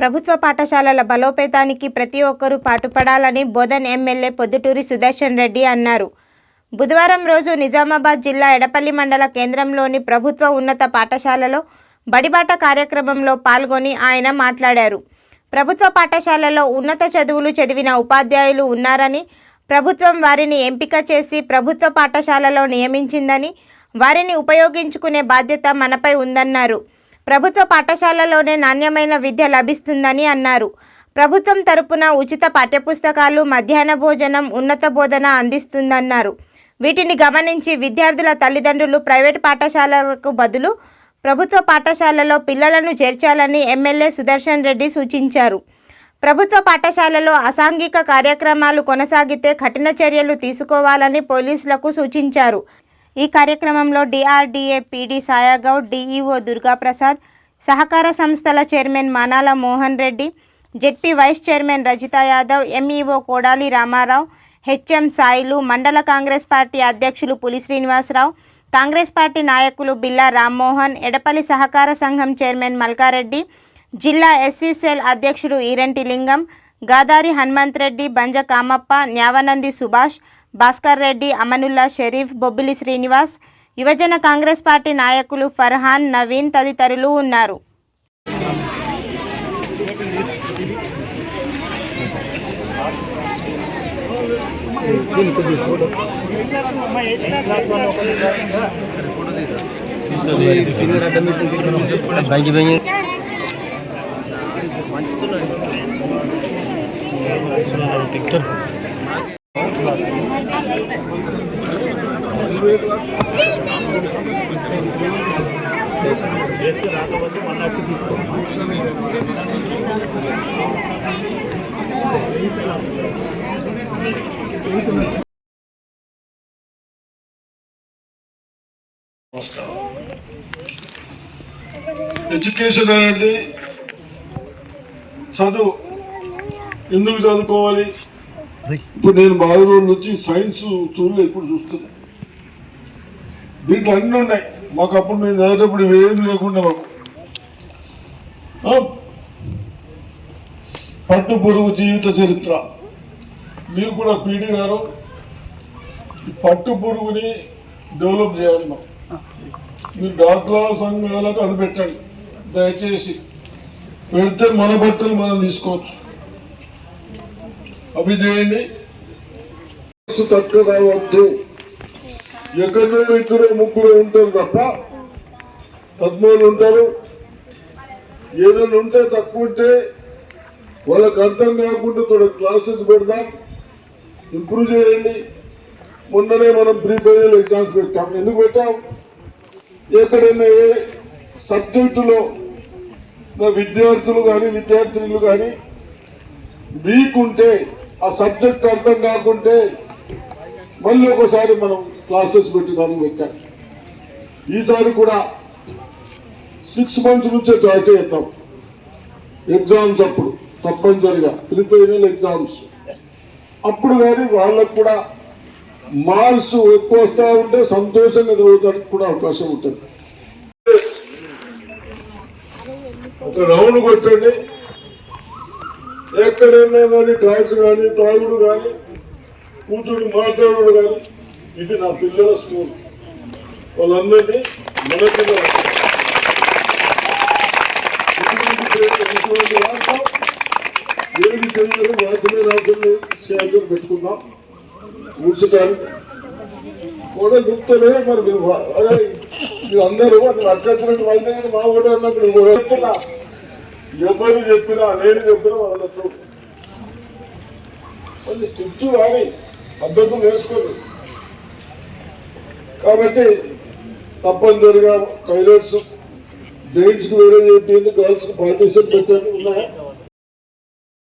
ప్రభుత్వ పాఠశాలల బలోపేతానికి ప్రతి ఒక్కరూ పాటుపడాలని బోధన్ ఎమ్మెల్యే పొద్దుటూరి సుదర్శన్ రెడ్డి అన్నారు. బుధవారం రోజు నిజామాబాద్ జిల్లా ఎడపల్లి మండల కేంద్రంలోని ప్రభుత్వ ఉన్నత పాఠశాలలో బడిబాట కార్యక్రమంలో పాల్గొని ఆయన మాట్లాడారు. ప్రభుత్వ పాఠశాలలో ఉన్నత చదువులు చదివిన ఉపాధ్యాయులు ఉన్నారని ప్రభుత్వం వారిని ఎంపిక చేసి ప్రభుత్వ పాఠశాలలో నియమించిందని వారిని ఉపయోగించుకునే బాధ్యత మనపై ఉందన్నారు. ప్రభుత్వ పాఠశాలలోనే నాణ్యమైన విద్య లభిస్తుందని అన్నారు. ప్రభుత్వం తరపున ఉచిత పాఠ్యపుస్తకాలు మధ్యాహ్న భోజనం ఉన్నత బోధన అందిస్తుందన్నారు. వీటిని గమనించి విద్యార్థుల తల్లిదండ్రులు ప్రైవేట్ పాఠశాలలకు బదులు ప్రభుత్వ పాఠశాలలో పిల్లలను చేర్చాలని ఎమ్మెల్యే సుదర్శన్ రెడ్డి సూచించారు. ప్రభుత్వ పాఠశాలలో అసాంఘిక కార్యక్రమాలు కొనసాగితే కఠిన చర్యలు తీసుకోవాలని పోలీసులకు సూచించారు. ఈ కార్యక్రమంలో DRDA PD Sayagoud DEO Durgaprasad సహకార సంస్థల chairman Manala Mohan Reddy ZP vice chairman Rajitha Yadav MEO Kodali Ramarao HM Sailu mandal Congress party అధ్యక్షులు పులి శ్రీనివాసరావు కాంగ్రెస్ పార్టీ నాయకులు బిల్లా రామ్మోహన్ ఎడపల్లి సహకార సంఘం చైర్మన్ మల్కారెడ్డి జిల్లా ఎస్సీ సెల్ అధ్యక్షుడు ఈరంటి లింగం గాదారి హనుమంత్ రెడ్డి బంజ కామప్ప న్యావనంది సుభాష్ భాస్కర్ రెడ్డి అమనుల్లా షరీఫ్ బొబ్బిలి శ్రీనివాస్ యువజన కాంగ్రెస్ పార్టీ నాయకులు ఫర్హాన్ నవీన్ తదితరులు ఉన్నారు. ఎడ్యుకేషన్ అనేది చదువు. ఎందుకు చదువుకోవాలి? ఇప్పుడు నేను బాగా రోజుల నుంచి సైన్స్ చూడలే ఇప్పుడు చూస్తున్నా. దీంట్లో అన్నీ ఉన్నాయి. మాకు అప్పుడు నేను చదివేటప్పుడు ఇవేం లేకుండా మాకు. పట్టు పురుగు జీవిత చరిత్ర. మీరు కూడా పీడి గారు పట్టు పురుగుని డెవలప్ చేయాలి మాకు. మీరు డాక్లా సంఘాలకు అది పెట్టండి. దయచేసి పెడితే మన బట్టలు మనం తీసుకోవచ్చు. అభిజయండి తక్కువ రావద్దు ఎక్కడో ఇద్దరు ముగ్గురు ఉంటారు తప్ప పద్మూడు ఉంటారు. ఏదైనా ఉంటే తక్కువ ఉంటే వాళ్ళకు అర్థం కాకుండా తోడ క్లాసెస్ పెడదాం. ఇంప్రూవ్ చేయండి. మొన్ననే మనం ప్రీ ఫైనల్ ఎగ్జామ్స్ పెట్టాం. ఎందుకు పెట్టాం? ఎక్కడైనా ఏ సబ్జెక్టులో విద్యార్థులు కానీ విద్యార్థినులు కానీ వీక్ ఉంటే ఆ సబ్జెక్ట్ అర్థం కాకుంటే మళ్ళీ ఒకసారి మనం క్లాసెస్ పెట్టడానికి పెట్టాం ఈసారి కూడా సిక్స్ మంత్స్ నుంచే జాయిన్ చేద్దాం. ఎగ్జామ్స్ అప్పుడు తప్పనిసరిగా ప్రిపేరియల్ ఎగ్జామ్స్. అప్పుడు కానీ వాళ్ళకు కూడా మార్క్స్ ఎక్కువ వస్తూ ఉంటే సంతోషంగా చదువుతానికి కూడా అవకాశం ఉంటుంది. ఒక రౌండ్ కొట్టండి. ఎక్కడైనా కానీ డ్రాయింగ్స్ కానీ తాగుడు కానీ కూతురు మాట్లాడు కానీ ఇది నా పిల్లల స్కూల్. వాళ్ళందరినీ మన పిల్లలు ఏమి ఇటువంటి మాత్రమే ఏది చెందిన పెట్టుకుందాం. ఉంచడానికి కూడా దుఃఖలే మరి మీరు మీరు అందరూ అక్కడ అడ్డచ్చినట్టు వైద్యం మా కూడా అన్నప్పుడు ఎవరు చెప్పినా నేను చెప్పినా వాళ్ళతో కొన్ని స్టిప్స్ కానీ పద్ధతులు వేసుకోరు కాబట్టి తప్పనిసరిగా టైలర్స్ జైంట్స్కి వేరే చెప్పింది గర్ల్స్ పార్టీషన్ పెట్టండి ఉన్నాయా?